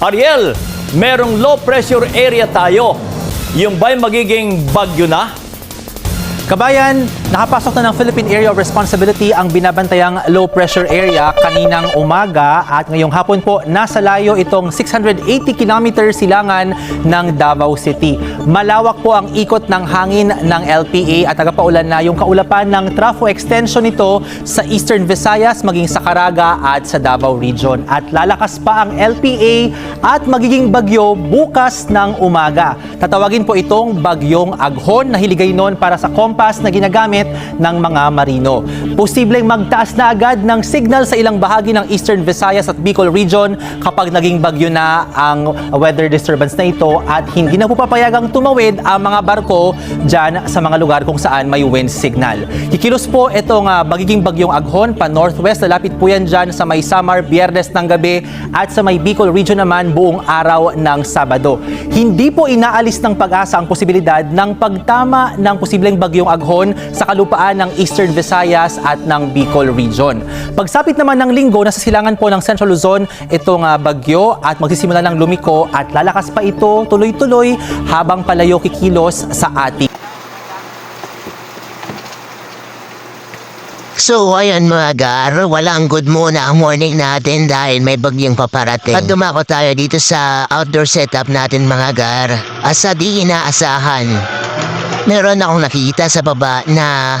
Ariel, merong low pressure area tayo. Yung ba'y magiging bagyo na? Kabayan, nakapasok na ng Philippine Area of Responsibility ang binabantayang low pressure area kaninang umaga at ngayong hapon po nasa layo itong 680 kilometer silangan ng Davao City. Malawak po ang ikot ng hangin ng LPA at nagpaulan na yung kaulapan ng trafo extension nito sa Eastern Visayas maging sa Caraga at sa Davao Region. At lalakas pa ang LPA at magiging bagyo bukas ng umaga. Tatawagin po itong bagyong aghon na hiligay noon para sa kompas na ginagamit ng mga marino. Posibleng magtaas na agad ng signal sa ilang bahagi ng Eastern Visayas at Bicol Region kapag naging bagyo na ang weather disturbance na ito at hindi na po papayagang tumawid ang mga barko dyan sa mga lugar kung saan may wind signal. Kikilos po itong ah, magiging bagyong aghon pa northwest. Lalapit po yan dyan sa may Samar, Biyernes ng gabi at sa may Bicol Region naman buong araw ng Sabado. Hindi po inaalis ng pag-asa ang posibilidad ng pagtama ng posibleng bagyong aghon sa kalupaan ng Eastern Visayas at ng Bicol Region. Pagsapit naman ng linggo, nasa silangan po ng Central Luzon itong ah, bagyo at magsisimula ng lumiko at lalakas pa ito tuloy-tuloy habang palayo kikilos sa ating So, ayan mga gar, walang good muna ang morning natin dahil may bagyong paparating. At dumako tayo dito sa outdoor setup natin mga gar. Asa di inaasahan. Meron akong nakita sa baba na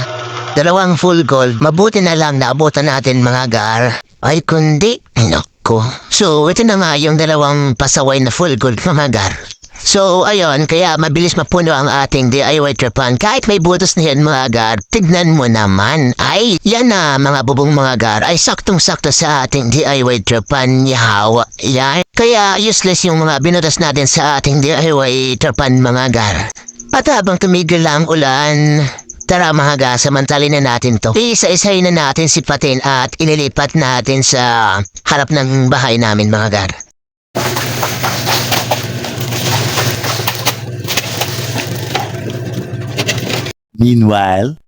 dalawang full gold. Mabuti na lang naabutan natin mga gar. Ay kundi, nako. So, ito na nga yung dalawang pasaway na full gold mga gar. So, ayun, kaya mabilis mapuno ang ating DIY tripan. Kahit may butas na yan mga gar, tignan mo naman. Ay, yan na mga bubong mga gar, ay saktong-sakto sa ating DIY tripan. Yahawa, yan. Kaya useless yung mga binutas natin sa ating DIY tripan mga gar. At habang tumigil ang ulan, Tara mga ga, samantalin na natin to. Isa-isay na natin si Patin at inilipat natin sa harap ng bahay namin mga gar. Meanwhile,